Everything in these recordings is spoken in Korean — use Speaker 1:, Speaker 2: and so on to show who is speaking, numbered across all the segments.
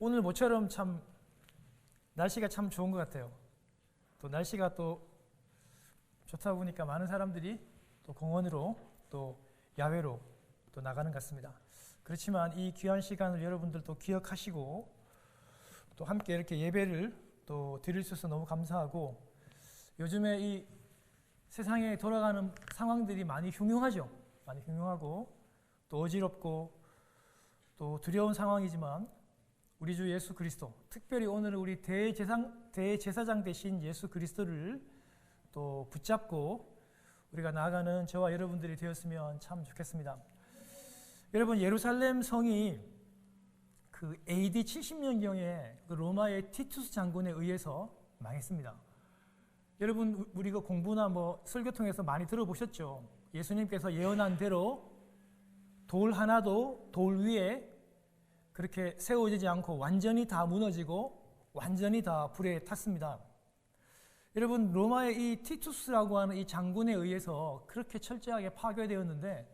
Speaker 1: 오늘 모처럼 참 날씨가 참 좋은 것 같아요. 또 날씨가 또 좋다 보니까 많은 사람들이 또 공원으로 또 야외로 또 나가는 것 같습니다. 그렇지만 이 귀한 시간을 여러분들도 기억하시고 또 함께 이렇게 예배를 또 드릴 수 있어서 너무 감사하고 요즘에 이 세상에 돌아가는 상황들이 많이 흉흉하죠. 많이 흉흉하고 또 어지럽고 또 두려운 상황이지만 우리 주 예수 그리스도, 특별히 오늘은 우리 대제상, 대제사장 대신 예수 그리스도를 또 붙잡고 우리가 나아가는 저와 여러분들이 되었으면 참 좋겠습니다. 여러분, 예루살렘 성이 그 AD 70년경에 그 로마의 티투스 장군에 의해서 망했습니다. 여러분, 우리가 공부나 뭐 설교 통해서 많이 들어보셨죠? 예수님께서 예언한 대로 돌 하나도 돌 위에 그렇게 세워지지 않고 완전히 다 무너지고 완전히 다 불에 탔습니다. 여러분 로마의 이 티투스라고 하는 이 장군에 의해서 그렇게 철저하게 파괴되었는데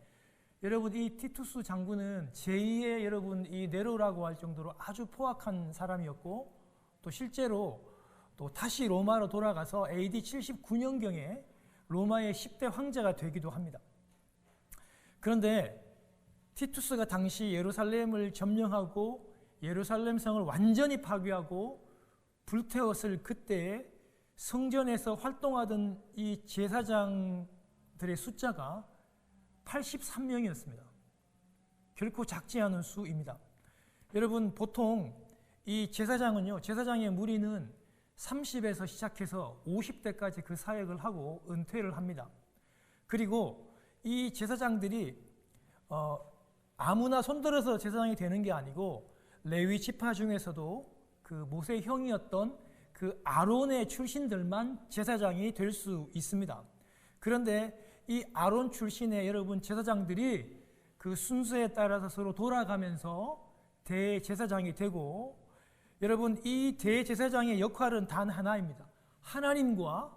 Speaker 1: 여러분 이 티투스 장군은 제2의 여러분 이 네로라고 할 정도로 아주 포악한 사람이었고 또 실제로 또 다시 로마로 돌아가서 AD 79년경에 로마의 10대 황제가 되기도 합니다. 그런데 티투스가 당시 예루살렘을 점령하고 예루살렘 성을 완전히 파괴하고 불태웠을 그때에 성전에서 활동하던 이 제사장들의 숫자가 83명이었습니다. 결코 작지 않은 수입니다. 여러분, 보통 이 제사장은요, 제사장의 무리는 30에서 시작해서 50대까지 그 사역을 하고 은퇴를 합니다. 그리고 이 제사장들이 어, 아무나 손들어서 제사장이 되는 게 아니고 레위 지파 중에서도 그 모세 형이었던 그 아론의 출신들만 제사장이 될 수 있습니다. 그런데 이 아론 출신의 여러분 제사장들이 그 순서에 따라서 서로 돌아가면서 대제사장이 되고 여러분 이 대제사장의 역할은 단 하나입니다. 하나님과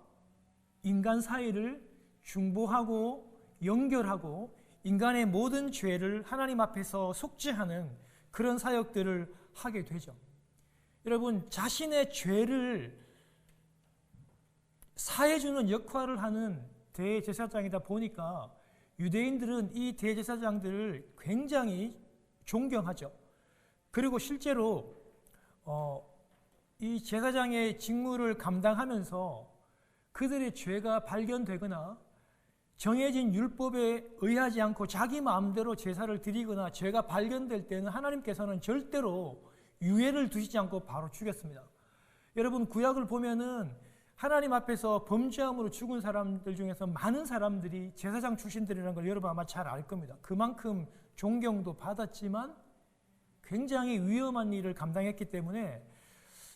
Speaker 1: 인간 사이를 중보하고 연결하고 인간의 모든 죄를 하나님 앞에서 속죄하는 그런 사역들을 하게 되죠. 여러분, 자신의 죄를 사해주는 역할을 하는 대제사장이다 보니까 유대인들은 이 대제사장들을 굉장히 존경하죠. 그리고 실제로 어, 이 제사장의 직무를 감당하면서 그들의 죄가 발견되거나 정해진 율법에 의하지 않고 자기 마음대로 제사를 드리거나 죄가 발견될 때는 하나님께서는 절대로 유예를 두시지 않고 바로 죽였습니다. 여러분 구약을 보면은 하나님 앞에서 범죄함으로 죽은 사람들 중에서 많은 사람들이 제사장 출신들이라는 걸 여러분 아마 잘 알 겁니다. 그만큼 존경도 받았지만 굉장히 위험한 일을 감당했기 때문에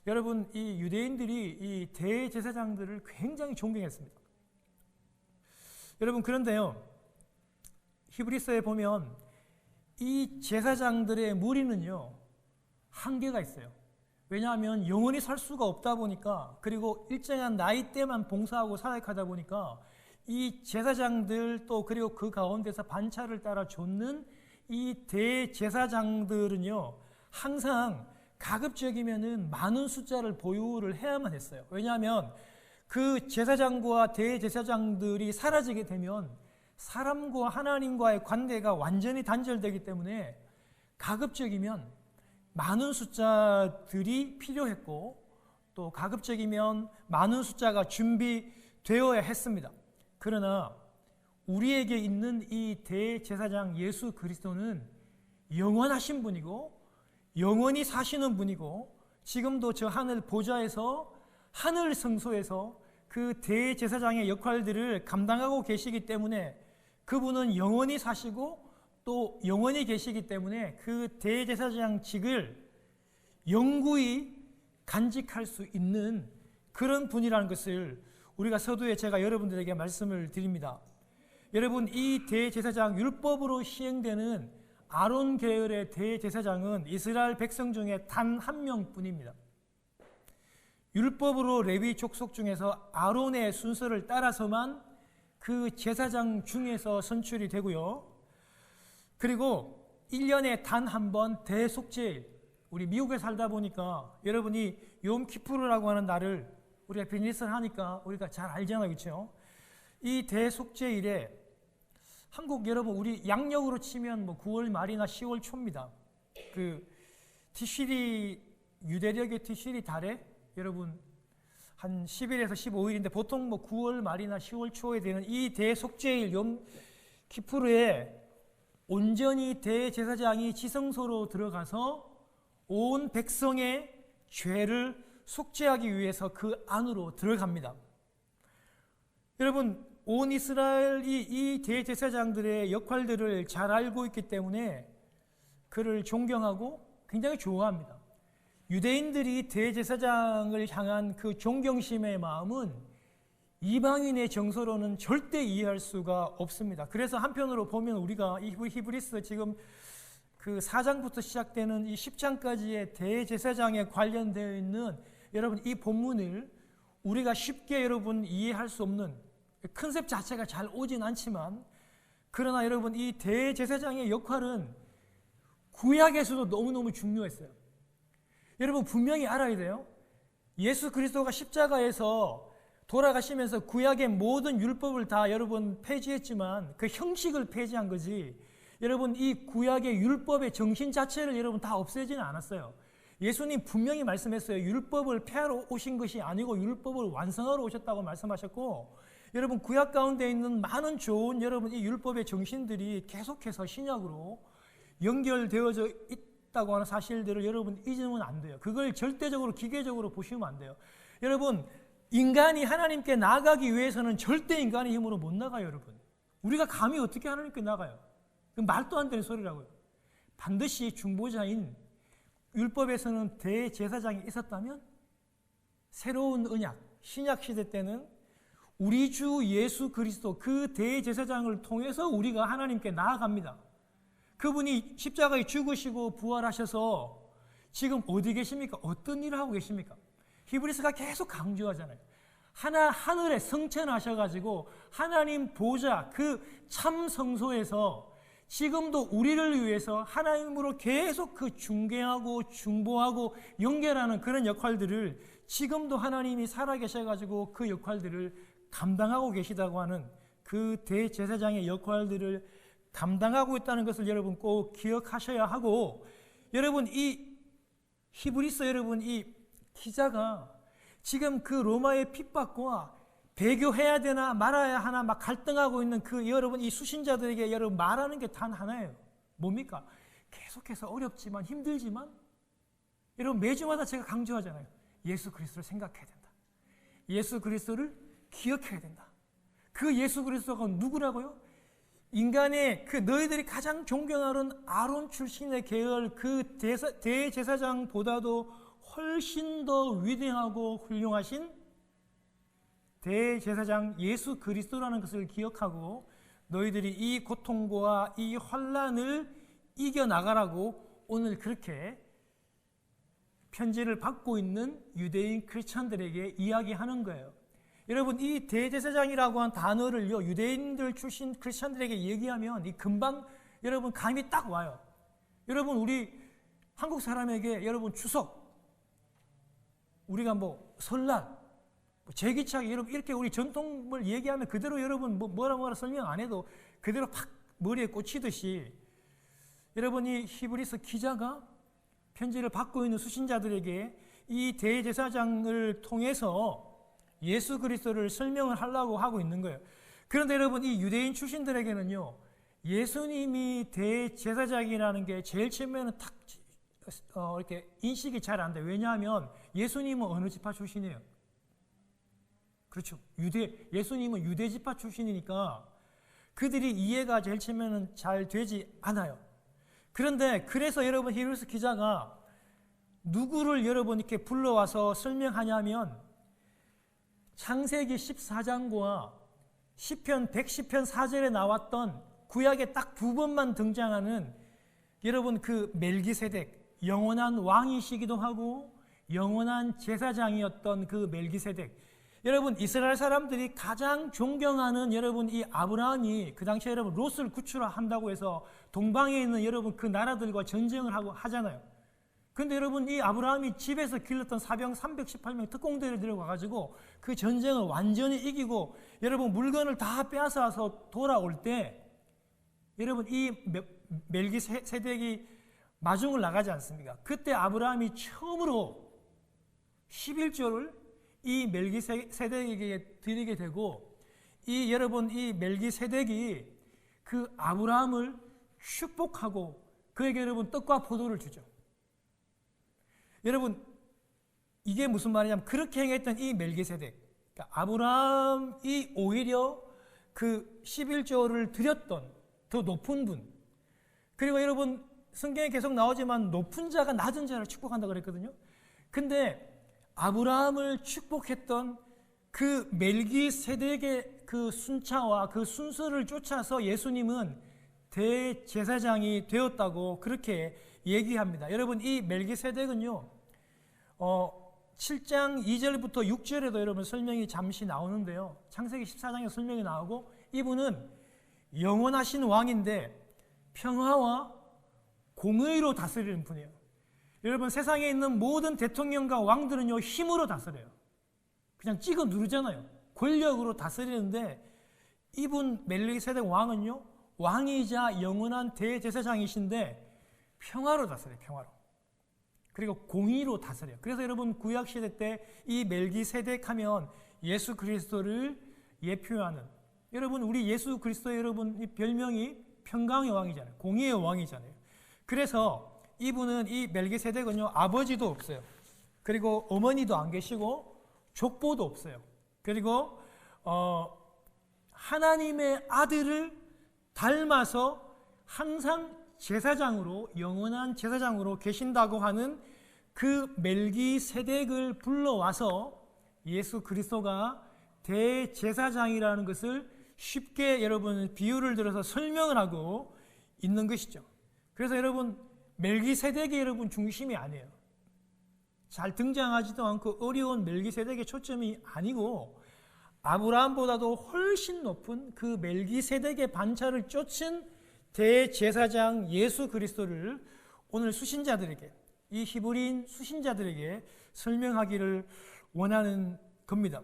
Speaker 1: 여러분 이 유대인들이 이 대제사장들을 굉장히 존경했습니다. 여러분 그런데요. 히브리서에 보면 이 제사장들의 무리는요. 한계가 있어요. 왜냐하면 영원히 살 수가 없다 보니까 그리고 일정한 나이대만 봉사하고 사역하다 보니까 이 제사장들 또 그리고 그 가운데서 반차를 따라 좇는 이 대제사장들은요. 항상 가급적이면은 많은 숫자를 보유를 해야만 했어요. 왜냐하면 그 제사장과 대제사장들이 사라지게 되면 사람과 하나님과의 관계가 완전히 단절되기 때문에 가급적이면 많은 숫자들이 필요했고 또 가급적이면 많은 숫자가 준비되어야 했습니다. 그러나 우리에게 있는 이 대제사장 예수 그리스도는 영원하신 분이고 영원히 사시는 분이고 지금도 저 하늘 보좌에서 하늘 성소에서 그 대제사장의 역할들을 감당하고 계시기 때문에 그분은 영원히 사시고 또 영원히 계시기 때문에 그 대제사장직을 영구히 간직할 수 있는 그런 분이라는 것을 우리가 서두에 제가 여러분들에게 말씀을 드립니다. 여러분 이 대제사장 율법으로 시행되는 아론 계열의 대제사장은 이스라엘 백성 중에 단 한 명뿐입니다. 율법으로 레위 족속 중에서 아론의 순서를 따라서만 그 제사장 중에서 선출이 되고요. 그리고 1년에 단 한 번 대속제일, 우리 미국에 살다 보니까 여러분이 욤 키푸르라고 하는 날을 우리가 비즈니스를 하니까 우리가 잘 알잖아요. 그렇죠? 이 대속죄일에 한국 여러분 우리 양력으로 치면 뭐 9월 말이나 10월 초입니다. 그 티시리 유대력의 티시리 달에 여러분 한 10일에서 15일인데 보통 뭐 9월 말이나 10월 초에 되는 이 대속죄일 욤 키푸르에 온전히 대제사장이 지성소로 들어가서 온 백성의 죄를 속죄하기 위해서 그 안으로 들어갑니다. 여러분, 온 이스라엘이 이 대제사장들의 역할들을 잘 알고 있기 때문에 그를 존경하고 굉장히 좋아합니다. 유대인들이 대제사장을 향한 그 존경심의 마음은 이방인의 정서로는 절대 이해할 수가 없습니다. 그래서 한편으로 보면 우리가 이 히브리스 지금 그 4장부터 시작되는 이 10장까지의 대제사장에 관련되어 있는 여러분 이 본문을 우리가 쉽게 여러분 이해할 수 없는 컨셉 자체가 잘 오진 않지만 그러나 여러분 이 대제사장의 역할은 구약에서도 너무너무 중요했어요. 여러분 분명히 알아야 돼요. 예수 그리스도가 십자가에서 돌아가시면서 구약의 모든 율법을 다 여러분 폐지했지만 그 형식을 폐지한 거지. 여러분 이 구약의 율법의 정신 자체를 여러분 다 없애지는 않았어요. 예수님 분명히 말씀했어요. 율법을 폐하러 오신 것이 아니고 율법을 완성하러 오셨다고 말씀하셨고 여러분 구약 가운데 있는 많은 좋은 여러분 이 율법의 정신들이 계속해서 신약으로 연결되어져 있 다고 하는 사실들을 여러분 잊으면 안 돼요. 그걸 절대적으로 기계적으로 보시면 안 돼요. 여러분 인간이 하나님께 나가기 위해서는 절대 인간의 힘으로 못 나가요, 여러분. 우리가 감히 어떻게 하나님께 나가요? 그 말도 안 되는 소리라고요. 반드시 중보자인 율법에서는 대제사장이 있었다면 새로운 언약, 신약 시대 때는 우리 주 예수 그리스도 그 대제사장을 통해서 우리가 하나님께 나아갑니다. 그분이 십자가에 죽으시고 부활하셔서 지금 어디 계십니까? 어떤 일을 하고 계십니까? 히브리스가 계속 강조하잖아요. 하나 하늘에 성천하셔 가지고 하나님 보좌 그 참 성소에서 지금도 우리를 위해서 하나님으로 계속 그 중개하고 중보하고 연결하는 그런 역할들을 지금도 하나님이 살아계셔가지고 그 역할들을 감당하고 계시다고 하는 그 대제사장의 역할들을 감당하고 있다는 것을 여러분 꼭 기억하셔야 하고 여러분 이 히브리서 여러분 이 기자가 지금 그 로마의 핍박과 배교해야 되나 말아야 하나 막 갈등하고 있는 그 여러분 이 수신자들에게 여러분 말하는 게 단 하나예요. 뭡니까? 계속해서 어렵지만 힘들지만 여러분 매주마다 제가 강조하잖아요. 예수 그리스도를 생각해야 된다. 예수 그리스도를 기억해야 된다. 그 예수 그리스도가 누구라고요? 인간의 그 너희들이 가장 존경하는 아론 출신의 계열 그 대사, 대제사장보다도 훨씬 더 위대하고 훌륭하신 대제사장 예수 그리스도라는 것을 기억하고 너희들이 이 고통과 이 환란을 이겨 나가라고 오늘 그렇게 편지를 받고 있는 유대인 크리스천들에게 이야기하는 거예요. 여러분 이 대제사장이라고 한 단어를요 유대인들 출신 크리스천들에게 얘기하면 이 금방 여러분 감이 딱 와요. 여러분 우리 한국 사람에게 여러분 추석 우리가 뭐 설날, 뭐 제기차기 이렇게 우리 전통을 얘기하면 그대로 여러분 뭐 뭐라 뭐라 설명 안 해도 그대로 팍 머리에 꽂히듯이 여러분 이 히브리서 기자가 편지를 받고 있는 수신자들에게 이 대제사장을 통해서 예수 그리스도를 설명을 하려고 하고 있는 거예요. 그런데 여러분 이 유대인 출신들에게는요 예수님이 대제사장이라는 게 제일 처음에는 탁 어, 이렇게 인식이 잘 안 돼. 왜냐하면 예수님은 어느 지파 출신이에요? 그렇죠. 유대, 예수님은 유대 지파 출신이니까 그들이 이해가 제일 처음에는 잘 되지 않아요. 그런데 그래서 여러분 히브리스 기자가 누구를 여러분 이렇게 불러와서 설명하냐면 창세기 14장과 시편 110편 4절에 나왔던 구약에 딱 두 번만 등장하는 여러분 그 멜기세덱 영원한 왕이시기도 하고 영원한 제사장이었던 그 멜기세덱. 여러분 이스라엘 사람들이 가장 존경하는 여러분 이 아브라함이 그 당시에 여러분 롯을 구출한다고 해서 동방에 있는 여러분 그 나라들과 전쟁을 하고 하잖아요. 근데 여러분 이 아브라함이 집에서 길렀던 사병 318명 특공대를 데려가 가지고 그 전쟁을 완전히 이기고 여러분 물건을 다 빼앗아 와서 돌아올 때 여러분 이 멜기 세덱이 마중을 나가지 않습니까? 그때 아브라함이 처음으로 11조를 이 멜기 세덱에게 드리게 되고 이 여러분 이 멜기 세덱이 그 아브라함을 축복하고 그에게 여러분 떡과 포도를 주죠. 여러분 이게 무슨 말이냐면 그렇게 행했던 이 멜기세덱 그러니까 아브라함이 오히려 그 11조를 드렸던 더 높은 분 그리고 여러분 성경에 계속 나오지만 높은 자가 낮은 자를 축복한다 그랬거든요. 근데 아브라함을 축복했던 그 멜기세덱의 그 순차와 그 순서를 쫓아서 예수님은 대제사장이 되었다고 그렇게 얘기합니다. 여러분 이 멜기세덱은요. 어 7장 2절부터 6절에도 여러분 설명이 잠시 나오는데요. 창세기 14장에 설명이 나오고 이분은 영원하신 왕인데 평화와 공의로 다스리는 분이에요. 여러분 세상에 있는 모든 대통령과 왕들은요 힘으로 다스려요. 그냥 찍어 누르잖아요. 권력으로 다스리는데 이분 멜리세덱 왕은요 왕이자 영원한 대제사장이신데 평화로 다스려요. 평화로. 그리고 공의로 다스려요. 그래서 여러분 구약 시대 때 이 멜기세덱 하면 예수 그리스도를 예표하는 여러분 우리 예수 그리스도 여러분 이 별명이 평강의 왕이잖아요. 공의의 왕이잖아요. 그래서 이분은 이 멜기세덱은요 아버지도 없어요. 그리고 어머니도 안 계시고 족보도 없어요. 그리고 어, 하나님의 아들을 닮아서 항상 제사장으로 영원한 제사장으로 계신다고 하는 그 멜기세덱을 불러와서 예수 그리스도가 대제사장이라는 것을 쉽게 여러분 비유를 들어서 설명을 하고 있는 것이죠. 그래서 여러분 멜기세덱이 여러분 중심이 아니에요. 잘 등장하지도 않고 어려운 멜기세덱의 초점이 아니고 아브라함보다도 훨씬 높은 그 멜기세덱의 반차를 쫓은 대제사장 예수 그리스도를 오늘 수신자들에게 이 히브리인 수신자들에게 설명하기를 원하는 겁니다.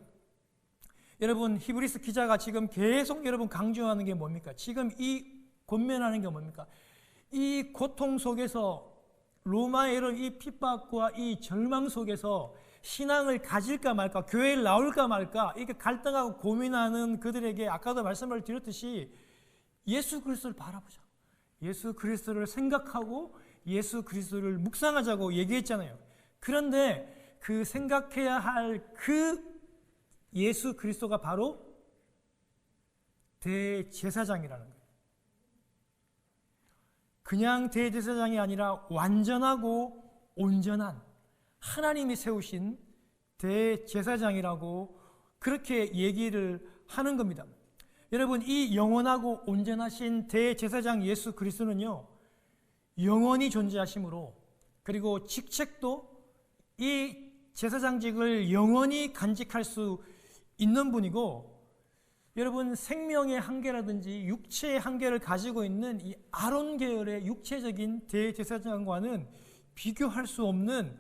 Speaker 1: 여러분 히브리스 기자가 지금 계속 여러분 강조하는 게 뭡니까? 지금 이 권면하는 게 뭡니까? 이 고통 속에서 로마의 이런 이 핍박과 이 절망 속에서 신앙을 가질까 말까, 교회를 나올까 말까, 이렇게 갈등하고 고민하는 그들에게 아까도 말씀을 드렸듯이 예수 그리스도를 바라보자. 예수 그리스도를 생각하고 예수 그리스도를 묵상하자고 얘기했잖아요. 그런데 그 생각해야 할 그 예수 그리스도가 바로 대제사장이라는 거예요. 그냥 대제사장이 아니라 완전하고 온전한 하나님이 세우신 대제사장이라고 그렇게 얘기를 하는 겁니다. 여러분 이 영원하고 온전하신 대제사장 예수 그리스도는요 영원히 존재하시므로 그리고 직책도 이 제사장직을 영원히 간직할 수 있는 분이고 여러분 생명의 한계라든지 육체의 한계를 가지고 있는 이 아론 계열의 육체적인 대제사장과는 비교할 수 없는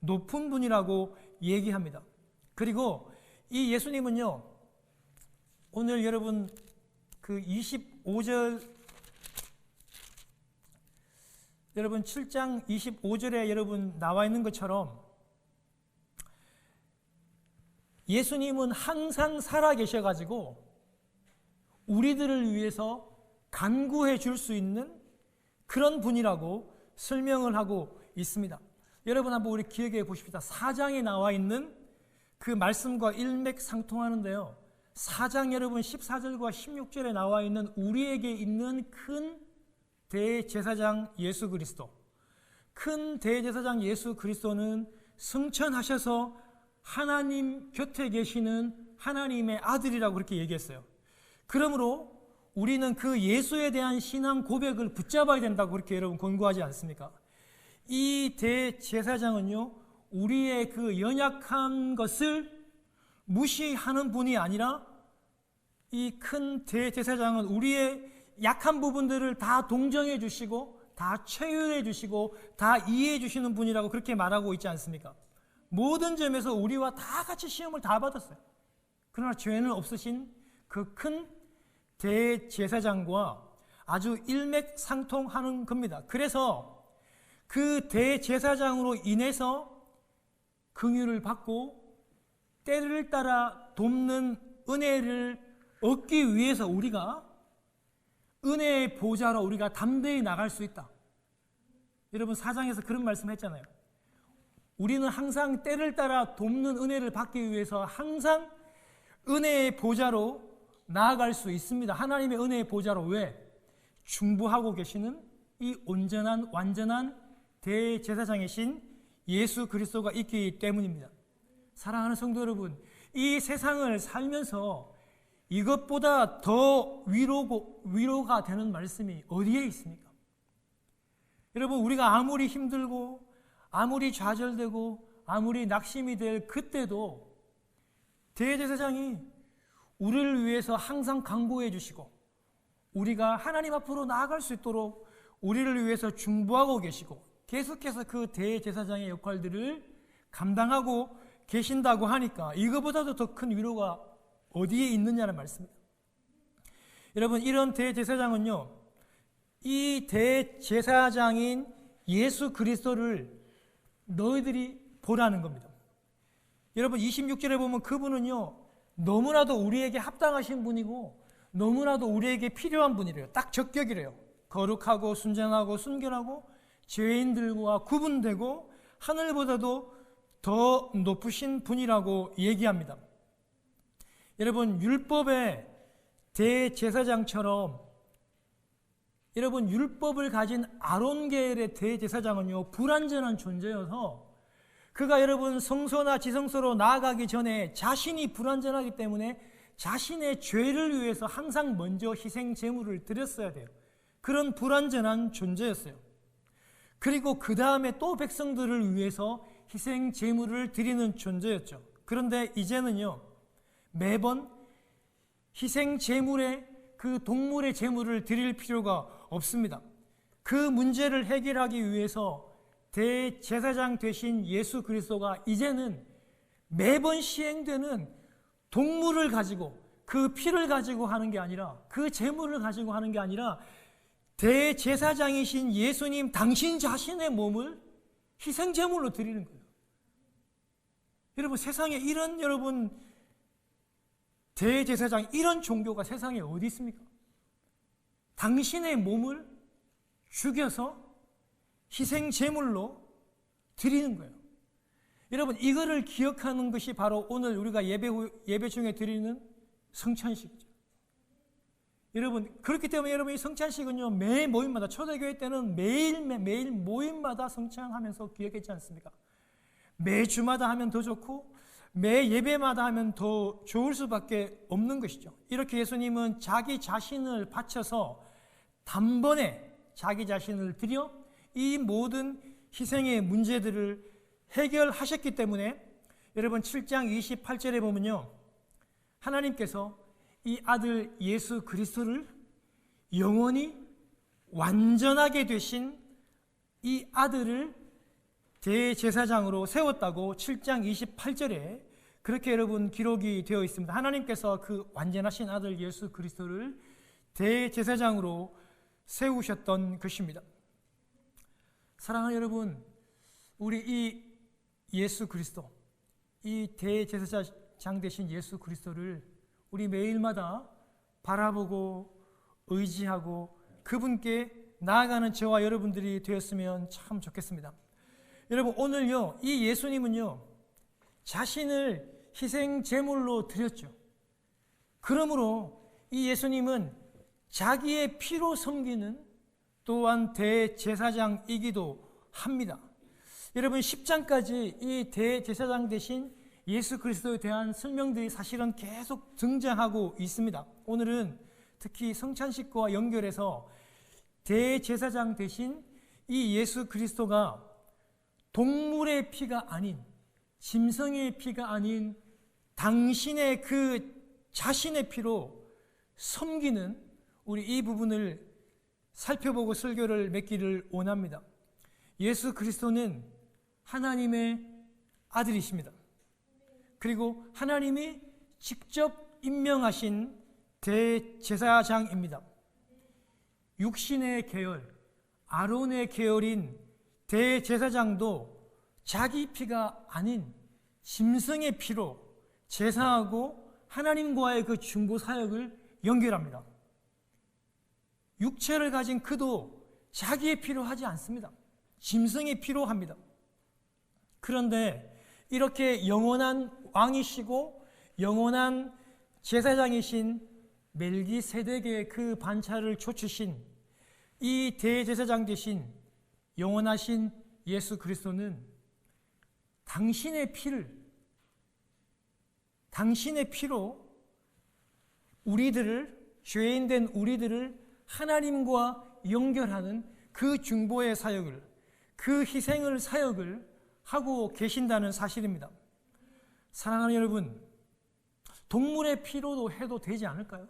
Speaker 1: 높은 분이라고 얘기합니다. 그리고 이 예수님은요 오늘 여러분 그 25절 여러분 7장 25절에 여러분 나와 있는 것처럼 예수님은 항상 살아 계셔 가지고 우리들을 위해서 간구해 줄 수 있는 그런 분이라고 설명을 하고 있습니다. 여러분 한번 우리 기억해 보십시다. 사장에 나와 있는 그 말씀과 일맥상통하는데요. 4장 여러분 14절과 16절에 나와 있는 우리에게 있는 큰 대제사장 예수 그리스도. 큰 대제사장 예수 그리스도는 승천하셔서 하나님 곁에 계시는 하나님의 아들이라고 그렇게 얘기했어요. 그러므로 우리는 그 예수에 대한 신앙 고백을 붙잡아야 된다고 그렇게 여러분 권고하지 않습니까? 이 대제사장은요, 우리의 그 연약한 것을 무시하는 분이 아니라 이 큰 대제사장은 우리의 약한 부분들을 다 동정해 주시고 다 체휼해 주시고 다 이해해 주시는 분이라고 그렇게 말하고 있지 않습니까? 모든 점에서 우리와 다 같이 시험을 다 받았어요. 그러나 죄는 없으신 그 큰 대제사장과 아주 일맥상통하는 겁니다. 그래서 그 대제사장으로 인해서 긍휼을 받고 때를 따라 돕는 은혜를 얻기 위해서 우리가 은혜의 보좌로 우리가 담대히 나갈 수 있다. 여러분 사장에서 그런 말씀 했잖아요. 우리는 항상 때를 따라 돕는 은혜를 받기 위해서 항상 은혜의 보좌로 나아갈 수 있습니다. 하나님의 은혜의 보좌로 왜? 중부하고 계시는 이 온전한 완전한 대제사장이신 예수 그리스도가 있기 때문입니다. 사랑하는 성도 여러분, 이 세상을 살면서 이것보다 더 위로고, 위로가 되는 말씀이 어디에 있습니까? 여러분, 우리가 아무리 힘들고, 아무리 좌절되고, 아무리 낙심이 될 그때도 대제사장이 우리를 위해서 항상 강구해 주시고, 우리가 하나님 앞으로 나아갈 수 있도록 우리를 위해서 중보하고 계시고, 계속해서 그 대제사장의 역할들을 감당하고 계신다고 하니까 이거보다도 더 큰 위로가 어디에 있느냐는 말씀입니다. 여러분, 이런 대제사장은요, 이 대제사장인 예수 그리스도를 너희들이 보라는 겁니다. 여러분, 26절에 보면 그분은요, 너무나도 우리에게 합당하신 분이고, 너무나도 우리에게 필요한 분이래요. 딱 적격이래요. 거룩하고 순전하고 순결하고 죄인들과 구분되고 하늘보다도 더 높으신 분이라고 얘기합니다. 여러분, 율법의 대제사장처럼 여러분, 율법을 가진 아론계열의 대제사장은요, 불완전한 존재여서 그가 여러분 성소나 지성소로 나아가기 전에 자신이 불완전하기 때문에 자신의 죄를 위해서 항상 먼저 희생 제물을 드렸어야 돼요. 그런 불완전한 존재였어요. 그리고 그 다음에 또 백성들을 위해서 희생 제물을 드리는 존재였죠. 그런데 이제는요, 매번 희생 제물에 그 동물의 제물을 드릴 필요가 없습니다. 그 문제를 해결하기 위해서 대제사장 되신 예수 그리스도가 이제는 매번 시행되는 동물을 가지고 그 피를 가지고 하는 게 아니라 그 제물을 가지고 하는 게 아니라 대제사장이신 예수님 당신 자신의 몸을 희생 제물로 드리는 거예요. 여러분 세상에 이런 여러분 대제사장 이런 종교가 세상에 어디 있습니까? 당신의 몸을 죽여서 희생 제물로 드리는 거예요. 여러분 이거를 기억하는 것이 바로 오늘 우리가 예배 예배 중에 드리는 성찬식이죠. 여러분 그렇기 때문에 여러분 이 성찬식은요 매 모임마다 초대교회 때는 매일 매일 모임마다 성찬하면서 기억했지 않습니까? 매 주마다 하면 더 좋고 매 예배마다 하면 더 좋을 수밖에 없는 것이죠. 이렇게 예수님은 자기 자신을 바쳐서 단번에 자기 자신을 들여 이 모든 희생의 문제들을 해결하셨기 때문에 여러분 7장 28절에 보면요. 하나님께서 이 아들 예수 그리스도를 영원히 완전하게 되신 이 아들을 대제사장으로 세웠다고 7장 28절에 그렇게 여러분 기록이 되어 있습니다. 하나님께서 그 완전하신 아들 예수 그리스도를 대제사장으로 세우셨던 것입니다. 사랑하는 여러분, 우리 이 예수 그리스도, 이 대제사장 되신 예수 그리스도를 우리 매일마다 바라보고 의지하고 그분께 나아가는 저와 여러분들이 되었으면 참 좋겠습니다. 여러분 오늘요 이 예수님은요 자신을 희생 제물로 드렸죠. 그러므로 이 예수님은 자기의 피로 섬기는 또한 대제사장이기도 합니다. 여러분 10장까지 이 대제사장 대신 예수 그리스도에 대한 설명들이 사실은 계속 등장하고 있습니다. 오늘은 특히 성찬식과 연결해서 대제사장 대신 이 예수 그리스도가 동물의 피가 아닌 짐승의 피가 아닌 당신의 그 자신의 피로 섬기는 우리 이 부분을 살펴보고 설교를 맺기를 원합니다. 예수 그리스도는 하나님의 아들이십니다. 그리고 하나님이 직접 임명하신 대제사장입니다. 육신의 계열, 아론의 계열인 대제사장도 자기 피가 아닌 짐승의 피로 제사하고 하나님과의 그 중보 사역을 연결합니다. 육체를 가진 그도 자기의 피로 하지 않습니다. 짐승의 피로 합니다. 그런데 이렇게 영원한 왕이시고 영원한 제사장이신 멜기세덱의 그 반차를 쫓으신 이 대제사장 대신 영원하신 예수 그리스도는 당신의 피를 당신의 피로 우리들을 죄인 된 우리들을 하나님과 연결하는 그 중보의 사역을 그 희생을 사역을 하고 계신다는 사실입니다. 사랑하는 여러분, 동물의 피로도 해도 되지 않을까요?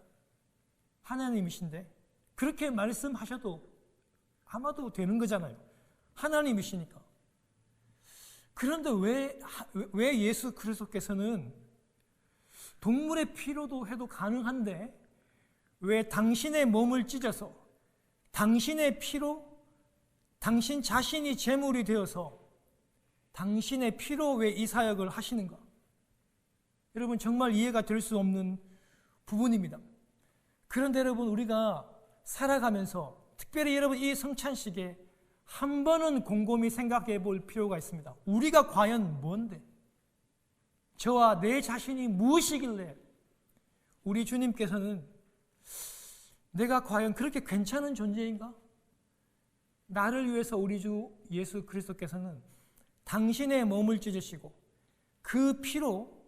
Speaker 1: 하나님이신데 그렇게 말씀하셔도 아마도 되는 거잖아요. 하나님이시니까. 그런데 왜, 왜 예수 그리스도께서는 동물의 피로도 해도 가능한데 왜 당신의 몸을 찢어서 당신의 피로 당신 자신이 제물이 되어서 당신의 피로 왜 이 사역을 하시는가? 여러분 정말 이해가 될 수 없는 부분입니다. 그런데 여러분 우리가 살아가면서 특별히 여러분 이 성찬식에 한 번은 곰곰이 생각해 볼 필요가 있습니다. 우리가 과연 뭔데? 저와 내 자신이 무엇이길래 우리 주님께서는 내가 과연 그렇게 괜찮은 존재인가? 나를 위해서 우리 주 예수 그리스도께서는 당신의 몸을 찢으시고 그 피로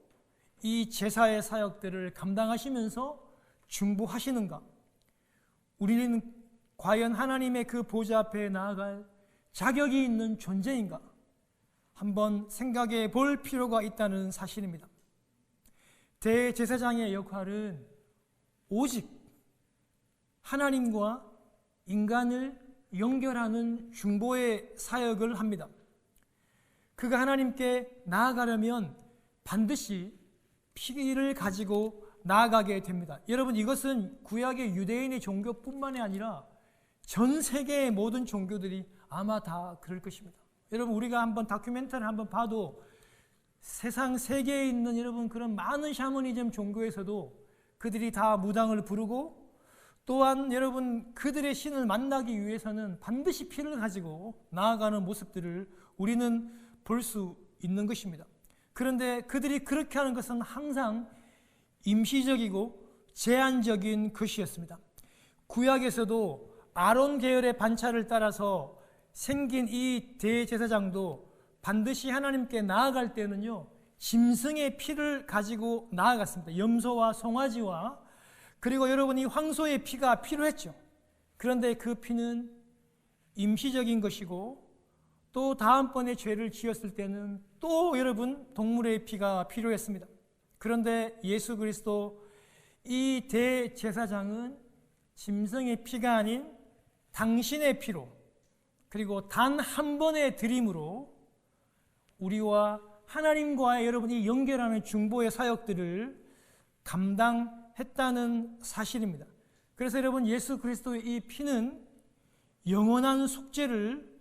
Speaker 1: 이 제사의 사역들을 감당하시면서 중보하시는가? 우리는 과연 하나님의 그 보좌 앞에 나아갈 자격이 있는 존재인가? 한번 생각해 볼 필요가 있다는 사실입니다. 대제사장의 역할은 오직 하나님과 인간을 연결하는 중보의 사역을 합니다. 그가 하나님께 나아가려면 반드시 피를 가지고 나아가게 됩니다. 여러분 이것은 구약의 유대인의 종교뿐만이 아니라 전 세계의 모든 종교들이 아마 다 그럴 것입니다. 여러분 우리가 한번 다큐멘터리를 한번 봐도 세상 세계에 있는 여러분 그런 많은 샤머니즘 종교에서도 그들이 다 무당을 부르고 또한 여러분 그들의 신을 만나기 위해서는 반드시 피를 가지고 나아가는 모습들을 우리는 볼 수 있는 것입니다. 그런데 그들이 그렇게 하는 것은 항상 임시적이고 제한적인 것이었습니다. 구약에서도 아론 계열의 반차를 따라서 생긴 이 대제사장도 반드시 하나님께 나아갈 때는요, 짐승의 피를 가지고 나아갔습니다. 염소와 송아지와 그리고 여러분 이 황소의 피가 필요했죠. 그런데 그 피는 임시적인 것이고 또 다음번에 죄를 지었을 때는 또 여러분 동물의 피가 필요했습니다. 그런데 예수 그리스도 이 대제사장은 짐승의 피가 아닌 당신의 피로 그리고 단 한 번의 드림으로 우리와 하나님과의 여러분이 연결하는 중보의 사역들을 감당 했다는 사실입니다. 그래서 여러분 예수 그리스도의 이 피는 영원한 속죄를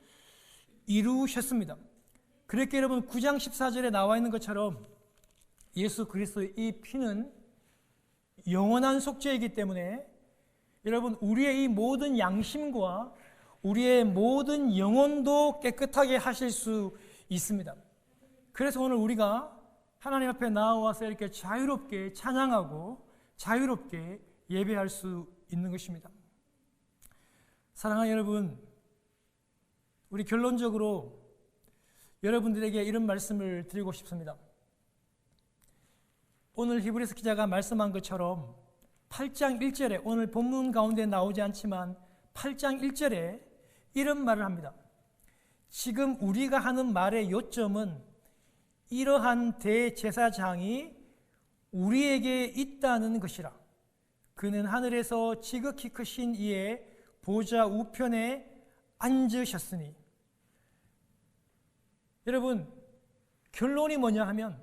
Speaker 1: 이루셨습니다. 그렇게 여러분 9장 14절에 나와 있는 것처럼 예수 그리스도의 이 피는 영원한 속죄이기 때문에 여러분 우리의 이 모든 양심과 우리의 모든 영혼도 깨끗하게 하실 수 있습니다. 그래서 오늘 우리가 하나님 앞에 나와서 이렇게 자유롭게 찬양하고 자유롭게 예배할 수 있는 것입니다. 사랑하는 여러분, 우리 결론적으로 여러분들에게 이런 말씀을 드리고 싶습니다. 오늘 히브리스 기자가 말씀한 것처럼 8장 1절에 오늘 본문 가운데 나오지 않지만 8장 1절에 이런 말을 합니다. 지금 우리가 하는 말의 요점은 이러한 대제사장이 우리에게 있다는 것이라. 그는 하늘에서 지극히 크신 이의 보좌 우편에 앉으셨으니 여러분 결론이 뭐냐 하면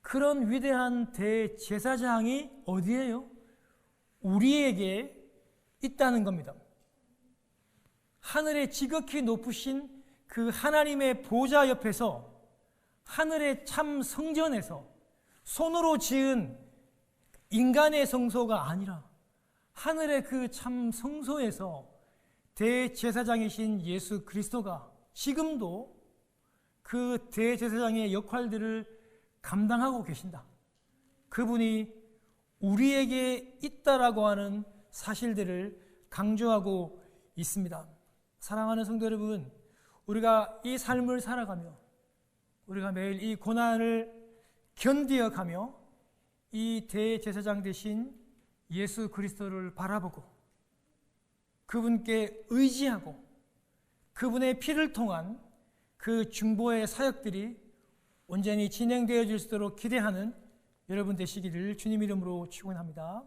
Speaker 1: 그런 위대한 대제사장이 어디에요? 우리에게 있다는 겁니다. 하늘에 지극히 높으신 그 하나님의 보좌 옆에서 하늘의 참 성전에서 손으로 지은 인간의 성소가 아니라 하늘의 그 참 성소에서 대제사장이신 예수 그리스도가 지금도 그 대제사장의 역할들을 감당하고 계신다. 그분이 우리에게 있다라고 하는 사실들을 강조하고 있습니다. 사랑하는 성도 여러분, 우리가 이 삶을 살아가며 우리가 매일 이 고난을 견디어 가며 이 대제사장 대신 예수 그리스도를 바라보고 그분께 의지하고 그분의 피를 통한 그 중보의 사역들이 온전히 진행되어질 수 있도록 기대하는 여러분 되시기를 주님 이름으로 축원합니다.